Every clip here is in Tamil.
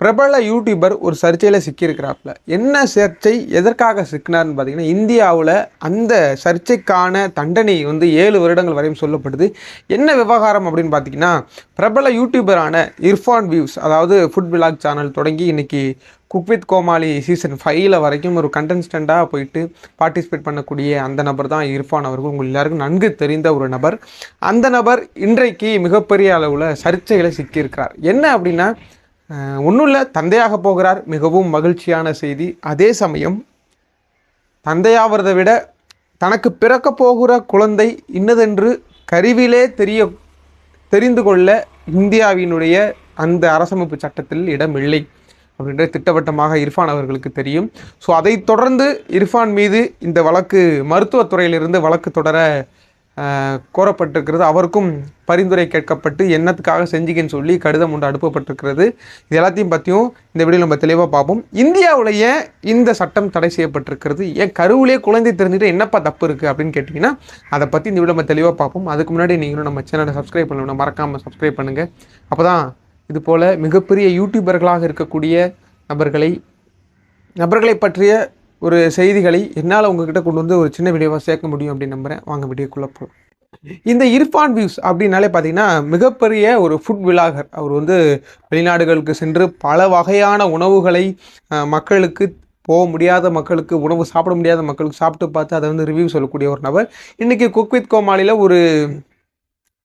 பிரபல யூடியூபர் ஒரு சர்ச்சையில் சிக்கியிருக்கிறாப்புல. என்ன சர்ச்சை எதற்காக சிக்கினார்னு பார்த்தீங்கன்னா இந்தியாவில் அந்த சர்ச்சைக்கான தண்டனை வந்து ஏழு வருடங்கள் வரையும் சொல்லப்படுது. என்ன விவகாரம் அப்படின்னு பார்த்தீங்கன்னா பிரபல யூடியூபரான இர்ஃபான் வியூஸ் அதாவது ஃபுட் விலாக் சேனல் தொடங்கி இன்னைக்கு குக் வித் கோமாளி சீசன் ஃபைவ்ல வரைக்கும் ஒரு கண்டென்ஸ்டண்ட்டாக போயிட்டு பார்ட்டிசிபேட் பண்ணக்கூடிய அந்த நபர் தான் இர்ஃபான் அவர்கள். உங்கள் எல்லாருக்கும் நன்கு தெரிந்த ஒரு நபர். அந்த நபர் இன்றைக்கு மிகப்பெரிய அளவில் சர்ச்சைகளை சிக்கியிருக்கிறார். என்ன அப்படின்னா ஒன்றும் இல்லை தந்தையாக போகிறார் மிகவும் மகிழ்ச்சியான செய்தி. அதே சமயம் தந்தையாவதை விட தனக்கு பிறக்க போகிற குழந்தை இன்னதென்று கருவிலே தெரிய தெரிந்து கொள்ள இந்தியாவினுடைய அந்த அரசமைப்பு சட்டத்தில் இடமில்லை அப்படின்ற திட்டவட்டமாக இர்ஃபான் அவர்களுக்கு தெரியும். ஸோ அதைத் தொடர்ந்து இர்ஃபான் மீது இந்த வழக்கு மருத்துவத்துறையிலிருந்து வழக்கு தொடர கோரப்பட்டிருக்கிறது. அவருக்கும் பரிந்துரை கேட்கப்பட்டு என்னத்துக்காக செஞ்சீங்கன்னு சொல்லி கடிதம் ஒன்று அனுப்பப்பட்டிருக்கிறது. இது எல்லாத்தையும் பற்றியும் இந்த வீடியோ நம்ம தெளிவாக பார்ப்போம். இந்தியாவிலேயே இந்த சட்டம் தடை செய்யப்பட்டிருக்கிறது. ஏன் கருவிலே குழந்தை தெரிஞ்சுட்டு என்னப்பா தப்பு இருக்குது அப்படின்னு கேட்டிங்கன்னா அதை பற்றி இந்த வீடியோ நம்ம தெளிவாக பார்ப்போம். அதுக்கு முன்னாடி நீங்களும் நம்ம சேனலை சப்ஸ்கிரைப் பண்ணணும் மறக்காமல் சப்ஸ்கிரைப் பண்ணுங்கள் அப்போ தான் இது போல் மிகப்பெரிய யூடியூபர்களாக இருக்கக்கூடிய நபர்களை நபர்களை பற்றிய ஒரு செய்திகளை என்னால் உங்ககிட்ட கொண்டு வந்து ஒரு சின்ன வீடியோவாக சேர்க்க முடியும் அப்படின்னு நம்புகிறேன் வாங்க வீடியோக்குள்ளே போகலாம். இந்த இர்ஃபான் வியூஸ் அப்படின்னாலே பார்த்தீங்கன்னா மிகப்பெரிய ஒரு ஃபுட் விலாகர். அவர் வந்து வெளிநாடுகளுக்கு சென்று பல வகையான உணவுகளை மக்களுக்கு போக முடியாத மக்களுக்கு உணவு சாப்பிட முடியாத மக்களுக்கு சாப்பிட்டு பார்த்து அதை வந்து ரிவ்யூ சொல்லக்கூடிய ஒரு நபர். இன்றைக்கி குக் வித் கோமாளியில் ஒரு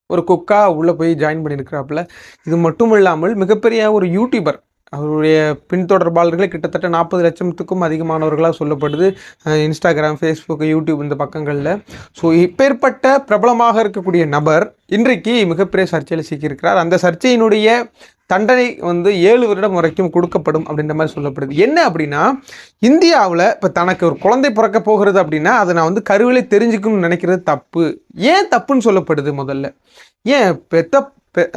ஒரு குக்காக உள்ளே போய் ஜாயின் பண்ணியிருக்கிறாப்புல. இது மட்டும் இல்லாமல் மிகப்பெரிய ஒரு யூடியூபர் அவருடைய பின்தொடர்பாளர்களே கிட்டத்தட்ட நாற்பது லட்சத்துக்கும் அதிகமானவர்களாக சொல்லப்படுது. இன்ஸ்டாகிராம் ஃபேஸ்புக் யூடியூப் இந்த பக்கங்களில். ஸோ இப்பேற்பட்ட பிரபலமாக இருக்கக்கூடிய நபர் இன்றைக்கு மிகப்பெரிய சர்ச்சையில் சிக்கியிருக்கிறார். அந்த சர்ச்சையினுடைய தண்டனை வந்து ஏழு வருடம் வரைக்கும் கொடுக்கப்படும் அப்படின்ற மாதிரி சொல்லப்படுது. என்ன அப்படின்னா இந்தியாவில் இப்போ தனக்கு ஒரு குழந்தை பிறக்க போகிறது அப்படின்னா அதை நான் வந்து கருவிலே தெரிஞ்சுக்கணும்னு நினைக்கிறது தப்பு. ஏன் தப்புன்னு சொல்லப்படுது முதல்ல? ஏன் பெத்த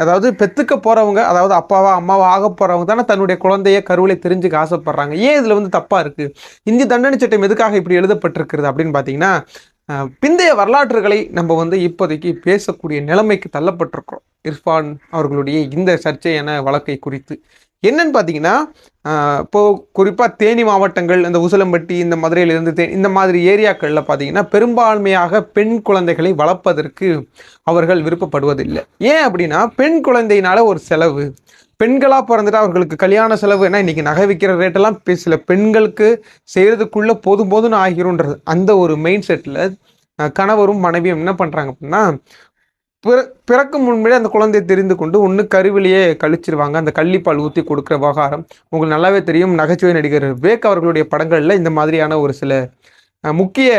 அதாவது பெற்றுக்க போகிறவங்க அதாவது அப்பாவா அம்மாவா ஆக போகிறவங்க தானே தன்னுடைய குழந்தைய கருவிலை தெரிஞ்சுக்க ஆசைப்படுறாங்க. ஏன் இதில் வந்து தப்பாக இருக்குது இந்திய தண்டனை சட்டம் எதுக்காக இப்படி எழுதப்பட்டிருக்கிறது அப்படின்னு பார்த்தீங்கன்னா பிந்தைய வரலாற்றுகளை நம்ம வந்து இப்போதைக்கு பேசக்கூடிய நிலைமைக்கு தள்ளப்பட்டிருக்கிறோம். இர்ஃபான் அவர்களுடைய இந்த சர்ச்சையான வழக்கை குறித்து. என்னன்னு பார்த்தீங்கன்னா இப்போது குறிப்பாக தேனி மாவட்டங்கள் இந்த உசிலம்பட்டி இந்த மதுரையிலிருந்து தே இந்த மாதிரி ஏரியாக்களில் பார்த்தீங்கன்னா பெரும்பான்மையாக பெண் குழந்தைகளை வளர்ப்பதற்கு அவர்கள் விருப்பப்படுவதில்லை. ஏன் அப்படின்னா பெண் குழந்தையினால ஒரு செலவு. பெண்களாக பிறந்துட்டு அவர்களுக்கு கல்யாண செலவு ஏன்னா இன்றைக்கி நகை விற்கிற ரேட்டெல்லாம் பே- சில பெண்களுக்கு செய்கிறதுக்குள்ளே போதும் போதும்னு ஆகிரும்ன்றது. அந்த ஒரு மெயின் செட்டில் கணவரும் மனைவியும் என்ன பண்ணுறாங்க அப்படின்னா பிற பிறக்கும் முன்பே அந்த குழந்தையை தெரிந்து கொண்டு ஒன்று கருவிலேயே கழிச்சிருவாங்க. அந்த கள்ளிப்பால் ஊற்றி கொடுக்குற விவகாரம் உங்களுக்கு நல்லாவே தெரியும். நகைச்சுவை நடிகர் விவேக் அவர்களுடைய படங்களில் இந்த மாதிரியான ஒரு சில முக்கிய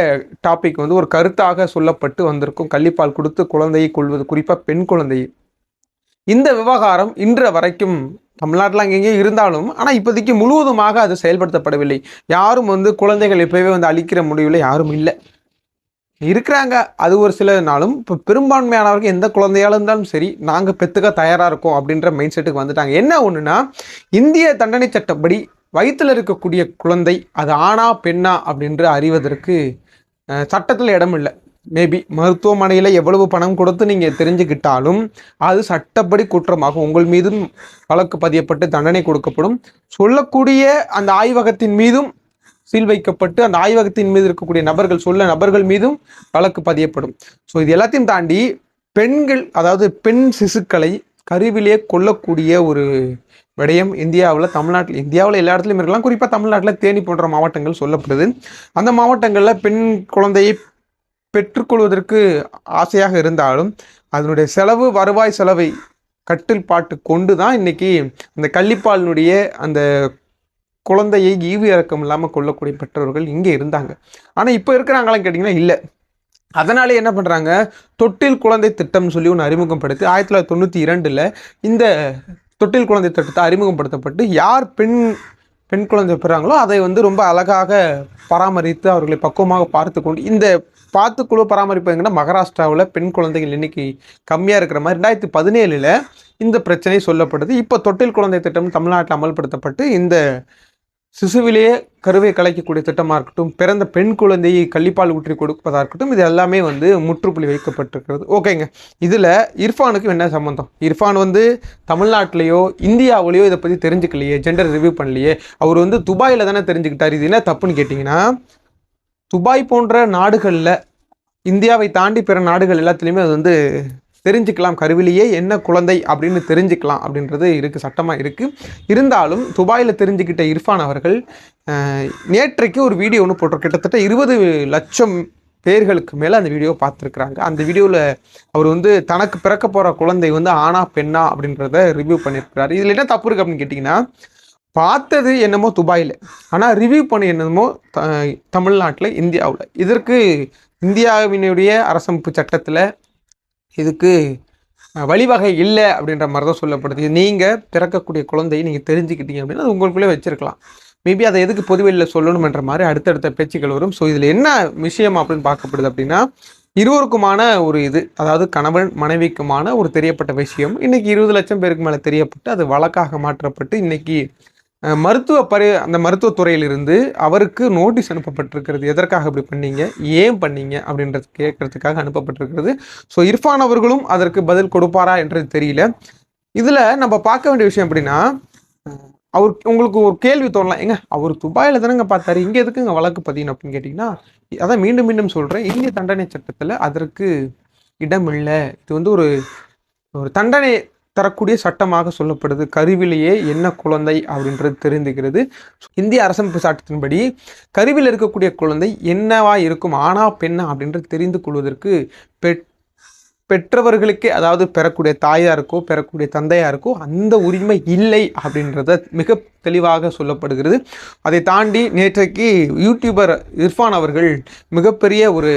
டாபிக் வந்து ஒரு கருத்தாக சொல்லப்பட்டு வந்திருக்கும். கள்ளிப்பால் கொடுத்து குழந்தையை கொள்வது குறிப்பாக பெண் குழந்தையை. இந்த விவகாரம் இன்று வரைக்கும் தமிழ்நாட்டில் அங்கெங்கே இருந்தாலும் ஆனால் இப்போதைக்கு முழுவதுமாக அது செயல்படுத்தப்படவில்லை. யாரும் வந்து குழந்தைகள் இப்போவே வந்து அழிக்கிற முடிவில் யாரும் இல்லை. இருக்கிறாங்க. அது ஒரு சிலனாலும் இப்போ பெரும்பான்மையானவர்கள் எந்த குழந்தையால இருந்தாலும் சரி நாங்கள் பெற்றுக்க தயாராக இருக்கோம் அப்படின்ற மைண்ட் செட்டுக்கு வந்துட்டாங்க. என்ன ஒன்றுனா இந்திய தண்டனை சட்டப்படி வயிற்றில் இருக்கக்கூடிய குழந்தை அது ஆணா பெண்ணா அப்படின்று அறிவதற்கு சட்டத்தில் இடம் இல்லை. மேபி மருத்துவமனையில் எவ்வளவு பணம் கொடுத்து நீங்கள் தெரிஞ்சுக்கிட்டாலும் அது சட்டப்படி குற்றமாகும். உங்கள் மீதும் வழக்கு பதியப்பட்டு தண்டனை கொடுக்கப்படும். சொல்லக்கூடிய அந்த ஆய்வகத்தின் மீதும் சீல் வைக்கப்பட்டு அந்த ஆய்வகத்தின் மீது இருக்கக்கூடிய நபர்கள் சொல்ல நபர்கள் மீதும் வழக்கு பதியப்படும். ஸோ இது எல்லாத்தையும் தாண்டி பெண்கள் அதாவது பெண் சிசுக்களை கருவிலே கொல்லக்கூடிய ஒரு விடயம் இந்தியாவில் தமிழ்நாட்டில் இந்தியாவில் எல்லா இடத்துலையும் இருக்கலாம். குறிப்பாக தமிழ்நாட்டில் தேனி போன்ற மாவட்டங்கள் சொல்லப்படுது. அந்த மாவட்டங்களில் பெண் குழந்தையை பெற்றுக்கொள்வதற்கு ஆசையாக இருந்தாலும் அதனுடைய செலவு வருவாய் செலவை கட்டில் பாட்டு கொண்டு தான் இன்னைக்கு அந்த கள்ளிப்பாலினுடைய அந்த குழந்தையை ஈவு இறக்கம் இல்லாமல் கொல்லக்கூடிய பெற்றோர்கள் இங்கே இருந்தாங்க. ஆனால் இப்போ இருக்கிறாங்களான்னு கேட்டிங்கன்னா இல்லை. அதனாலே என்ன பண்ணுறாங்க தொட்டில் குழந்தை திட்டம்னு சொல்லி ஒன்று அறிமுகப்படுத்தி ஆயிரத்தி தொள்ளாயிரத்தி தொண்ணூற்றி இரண்டில் இந்த தொட்டில் குழந்தை திட்டத்தை அறிமுகப்படுத்தப்பட்டு யார் பெண் பெண் குழந்தை பெறாங்களோ அதை வந்து ரொம்ப அழகாக பராமரித்து அவர்களை பக்குவமாக பார்த்து கொண்டு இந்த பார்த்துக்குழு பராமரிப்பு எங்கன்னா மகாராஷ்டிராவில் பெண் குழந்தைகள் எண்ணிக்கை கம்மியாக இருக்கிற மாதிரி ரெண்டாயிரத்தி பதினேழில் இந்த பிரச்சனை சொல்லப்படுது. இப்போ தொட்டில் குழந்தை திட்டம் தமிழ்நாட்டில் அமல்படுத்தப்பட்டு இந்த சிசுவிலேயே கருவை கலைக்கக்கூடிய திட்டமாக இருக்கட்டும் பிறந்த பெண் குழந்தையை கள்ளிப்பால் ஊற்றி கொடுப்பதாக இருக்கட்டும் இது எல்லாமே வந்து முற்றுப்புள்ளி வைக்கப்பட்டிருக்கிறது. ஓகேங்க. இதில் இர்ஃபானுக்கு என்ன சம்மந்தம் இர்ஃபான் வந்து தமிழ்நாட்டிலையோ இந்தியாவிலேயோ இதை பற்றி தெரிஞ்சுக்கலையே ஜெண்டர் ரிவ்யூ பண்ணலையே. அவர் வந்து துபாயில் தானே தெரிஞ்சுக்கிட்டார். இது என்ன தப்புன்னு கேட்டிங்கன்னா துபாய் போன்ற நாடுகளில் இந்தியாவை தாண்டி பிற நாடுகள் எல்லாத்துலேயுமே அது வந்து தெரிஞ்சுக்கலாம் கருவிலேயே என்ன குழந்தை அப்படின்னு தெரிஞ்சுக்கலாம் அப்படின்றது இருக்குது சட்டமாக இருக்குது இருந்தாலும் துபாயில் தெரிஞ்சுக்கிட்ட இர்ஃபான் அவர்கள் நேற்றைக்கு ஒரு வீடியோ ஒன்று போட்டிருக்க. கிட்டத்தட்ட இருபது லட்சம் பேர்களுக்கு மேலே அந்த வீடியோ பார்த்துருக்குறாங்க. அந்த வீடியோவில் அவர் வந்து தனக்கு பிறக்க போகிற குழந்தை வந்து ஆனா பெண்ணா அப்படின்றத ரிவ்யூ பண்ணியிருக்கிறார். இதில் என்ன தப்பு இருக்குது அப்படின்னு கேட்டிங்கன்னா பார்த்தது என்னமோ துபாயில் ஆனால் ரிவ்யூ பண்ணி என்னமோ த தமிழ்நாட்டில் இந்தியாவில். இதற்கு இந்தியாவினுடைய அரசமைப்பு சட்டத்தில் இதுக்கு வழிவகை இல்லை அப்படின்ற மாதிரி தான் சொல்லப்படுது நீங்கள் பிறக்கக்கூடிய குழந்தையை நீங்கள் தெரிஞ்சுக்கிட்டீங்க அப்படின்னா அது உங்களுக்குள்ளே வச்சிருக்கலாம். மேபி அதை எதுக்கு பொதுவெளியில் சொல்லணுமன்ற மாதிரி அடுத்தடுத்த பேச்சுக்கள் வரும். ஸோ இதில் என்ன விஷயம் அப்படின்னு பார்க்கப்படுது அப்படின்னா இருவருக்குமான ஒரு இது அதாவது கணவன் மனைவிக்குமான ஒரு தெரியப்பட்ட விஷயம். இன்றைக்கி இருபது லட்சம் பேருக்கு மேலே தெரியப்பட்டு அது வழக்காக மாற்றப்பட்டு இன்றைக்கி மருத்துவ பரி அந்த மருத்துவத்துறையிலிருந்து அவருக்கு நோட்டீஸ் அனுப்பப்பட்டிருக்கிறது. எதற்காக இப்படி பண்ணீங்க? ஏன் பண்ணீங்க? அப்படின்றது கேட்கறதுக்காக அனுப்பப்பட்டிருக்கிறது. ஸோ இர்ஃபான் அவர்களும் அதற்கு பதில் கொடுப்பாரா என்றது தெரியல. இதில் நம்ம பார்க்க வேண்டிய விஷயம் எப்படின்னா அவர் உங்களுக்கு ஒரு கேள்வி தோணலாம். ஏங்க அவர் துபாயில் தானேங்க பார்த்தாரு. இங்கே எதுக்குங்க வழக்கு பதியணும் அப்படின்னு கேட்டிங்கன்னா அதான் மீண்டும் மீண்டும் சொல்கிறேன் இந்திய தண்டனை சட்டத்தில் அதற்கு இடம் இல்லை இது வந்து ஒரு ஒரு தண்டனை தரக்கூடிய சட்டமாக சொல்லப்படுது. கருவிலேயே என்ன குழந்தை அப்படின்றது தெரிந்துகிறது. இந்திய அரசமைப்பு சட்டத்தின்படி கருவில் இருக்கக்கூடிய குழந்தை என்னவா இருக்கும் ஆணா பெண்ணா அப்படின்றது தெரிந்து கொள்வதற்கு பெற் பெற்றவர்களுக்கே அதாவது பெறக்கூடிய தாயாருக்கோ பெறக்கூடிய தந்தையாருக்கோ அந்த உரிமை இல்லை அப்படின்றத மிக தெளிவாக சொல்லப்படுகிறது. அதை தாண்டி நேற்றைக்கு யூடியூபர் இர்ஃபான் அவர்கள் மிகப்பெரிய ஒரு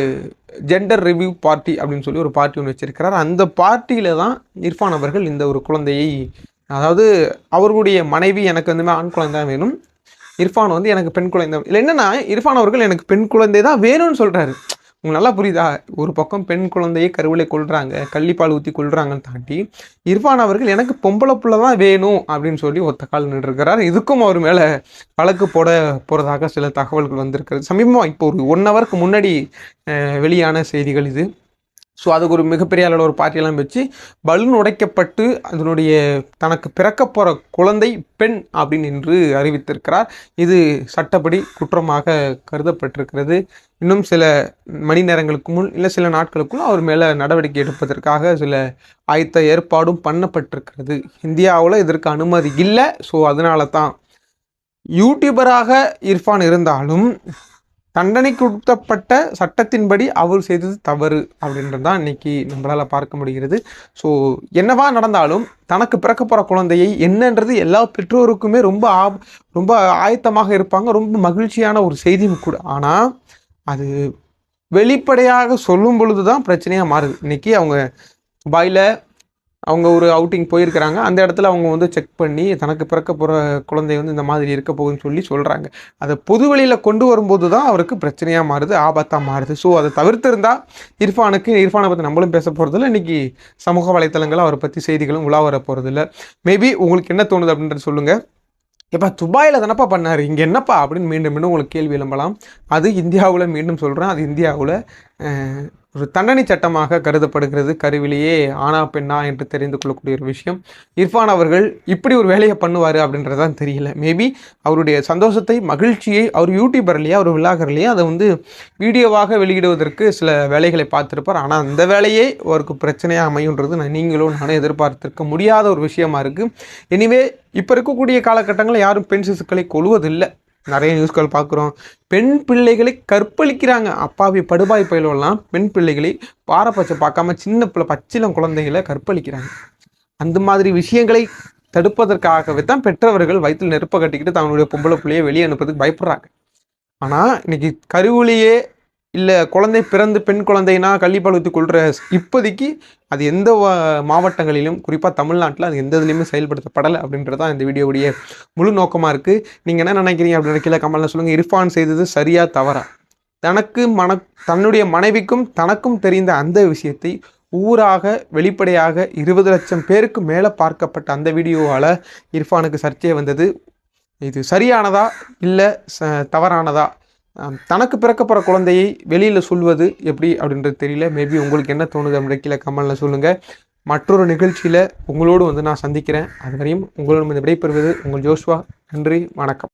ஜெண்டர் ரிவ்யூ பார்ட்டி அப்படின்னு சொல்லி ஒரு பார்ட்டி ஒன்று வச்சிருக்கிறார். அந்த பார்ட்டியில தான் இர்ஃபான் அவர்கள் இந்த ஒரு குழந்தையை அதாவது அவர்களுடைய மனைவி எனக்கு வந்து ஆண் குழந்தை தான் வேணும். இர்ஃபான் வந்து எனக்கு பெண் குழந்தை இல்லை என்னென்னா இர்ஃபான் அவர்கள் எனக்கு பெண் குழந்தை தான் வேணும்னு சொல்கிறாரு உங்களுக்கு நல்லா புரியுதா? ஒரு பக்கம் பெண் குழந்தையை கருவிலை கொள்றாங்க கள்ளிப்பால் ஊற்றி கொள்றாங்கன்னு தாண்டி இர்ஃபான் அவர்கள் எனக்கு பொம்பளை புள்ள தான் வேணும் அப்படின்னு சொல்லி ஒத்த கால் நின்றுருக்கிறார். இதுக்கும் அவர் மேலே வழக்கு போட போகிறதாக சில தகவல்கள் வந்திருக்கிறது. சமீபமாக இப்போ ஒரு ஒன் ஹவருக்கு முன்னாடி வெளியான செய்திகள் இது. ஸோ அதுக்கு ஒரு மிகப்பெரிய அளவில் ஒரு பார்ட்டியெல்லாம் வச்சு பலூன் உடைக்கப்பட்டு அதனுடைய தனக்கு பிறக்க போகிற குழந்தை பெண் அப்படின்னு என்று அறிவித்திருக்கிறார். இது சட்டப்படி குற்றமாக கருதப்பட்டிருக்கிறது. இன்னும் சில மணி நேரங்களுக்கு முன் இல்லை சில நாட்களுக்குள் அவர் மேலே நடவடிக்கை எடுப்பதற்காக சில ஆயத்த ஏற்பாடும் பண்ணப்பட்டிருக்கிறது. இந்தியாவில் இதற்கு அனுமதி இல்லை. ஸோ அதனால தான் யூடியூபராக இர்ஃபான் இருந்தாலும் தண்டனை கொடுத்தப்பட்ட சட்டத்தின்படி அவர் செய்தது தவறு அப்படின்றது தான் இன்னைக்கு நம்மளால் பார்க்க முடிகிறது. ஸோ என்னவா நடந்தாலும் தனக்கு பிறக்க போகிற குழந்தையை என்னன்றது எல்லா பெற்றோருக்குமே ரொம்ப ஆ ரொம்ப ஆயத்தமாக இருப்பாங்க. ரொம்ப மகிழ்ச்சியான ஒரு செய்தியும் கூட. ஆனால் அது வெளிப்படையாக சொல்லும் பொழுது தான் பிரச்சனையாக மாறுது. இன்னைக்கு அவங்க துபாயில் அவங்க ஒரு அவுட்டிங் போயிருக்கிறாங்க. அந்த இடத்துல அவங்க வந்து செக் பண்ணி தனக்கு பிறக்க போகிற குழந்தை வந்து இந்த மாதிரி இருக்க போகுதுன்னு சொல்லி சொல்கிறாங்க அதை பொது வெளியில் கொண்டு வரும்போது தான் அவருக்கு பிரச்சனையாக மாறுது ஆபத்தாக மாறுது. ஸோ அதை தவிர்த்திருந்தா இர்ஃபானுக்கு இர்ஃபானை பற்றி நம்மளும் பேச போகிறதில்ல இன்றைக்கி சமூக வலைத்தளங்களும் அவரை பற்றி செய்திகளும் உலா வர போகிறதில்ல மேபி உங்களுக்கு என்ன தோணுது அப்படின்றது சொல்லுங்கள் எப்போ துபாயில் தானப்பா பண்ணார்? இங்கே என்னப்பா? அப்படின்னு மீண்டும் மீண்டும் உங்களுக்கு கேள்வி எழும்பலாம். அது இந்தியாவில் மீண்டும் சொல்கிறேன் அது இந்தியாவில் ஒரு தண்டனை சட்டமாக கருதப்படுகிறது கருவிலேயே ஆனா பெண்ணா என்று தெரிந்து கொள்ளக்கூடிய ஒரு விஷயம். இர்ஃபான் அவர்கள் இப்படி ஒரு வேலையை பண்ணுவார் அப்படின்றதான் தெரியல. மேபி அவருடைய சந்தோஷத்தை மகிழ்ச்சியை அவர் யூடியூபர்லேயே அவர் விழாகர்லேயே அதை வந்து வீடியோவாக வெளியிடுவதற்கு சில வேலைகளை பார்த்துருப்பார். ஆனால் அந்த வேலையே அவருக்கு பிரச்சனையாக அமையுன்றது நான் நீங்களும் நானும் எதிர்பார்த்திருக்க முடியாத ஒரு விஷயமா இருக்குது எனிவே இப்போ இருக்கக்கூடிய காலகட்டங்களில் யாரும் பெண் சிசுக்களை கொள்வதில்லை நிறைய நியூஸ்கள் பார்க்குறோம். பெண் பிள்ளைகளை கற்பழிக்கிறாங்க. அப்பாவி படுபாய் பயிலெல்லாம் பெண் பிள்ளைகளை பாரபட்சம் பார்க்காம சின்ன பிள்ளை பச்சிலம் குழந்தைகளை கற்பழிக்கிறாங்க. அந்த மாதிரி விஷயங்களை தடுப்பதற்காகவே தான் பெற்றவர்கள் வயிற்றில் நெருப்பை கட்டிக்கிட்டு தங்களுடைய பொம்பளை பிள்ளையை வெளியே அனுப்புறதுக்கு பயப்படுறாங்க. ஆனால் இன்னைக்கு கருவிலேயே இல்லை குழந்தை பிறந்து பெண் குழந்தைனா கள்ளிப்பால் ஊற்றி கொள்கிற இப்போதைக்கு அது எந்த மாவட்டங்களிலும் குறிப்பாக தமிழ்நாட்டில் அது எந்த இதுலேயுமே செயல்படுத்தப்படலை அப்படின்றது தான் இந்த வீடியோவுடைய முழு நோக்கமாக இருக்குது நீங்கள் என்ன நினைக்கிறீங்க அப்படின்னு கீழே கமலில் சொல்லுங்கள் இர்ஃபான் செய்தது சரியாக தவறா? தனக்கு மன தன்னுடைய மனைவிக்கும் தனக்கும் தெரிந்த அந்த விஷயத்தை ஊராக வெளிப்படையாக இருபது லட்சம் பேருக்கு மேலே பார்க்கப்பட்ட அந்த வீடியோவால் இர்ஃபானுக்கு சர்ச்சை வந்தது. இது சரியானதா? இல்லை ச தவறானதா? தனக்கு பிறக்கப்படுற குழந்தையை வெளியில் சொல்வது எப்படி அப்படின்றது தெரியல. மேபி உங்களுக்கு என்ன தோணுது அப்படின்ற கீழே கமெண்டில் சொல்லுங்கள் மற்றொரு நிகழ்ச்சியில் உங்களோடு வந்து நான் சந்திக்கிறேன். அது வரையும் உங்களோட விடைபெறுவது உங்கள் ஜோஷ்வா நன்றி வணக்கம்.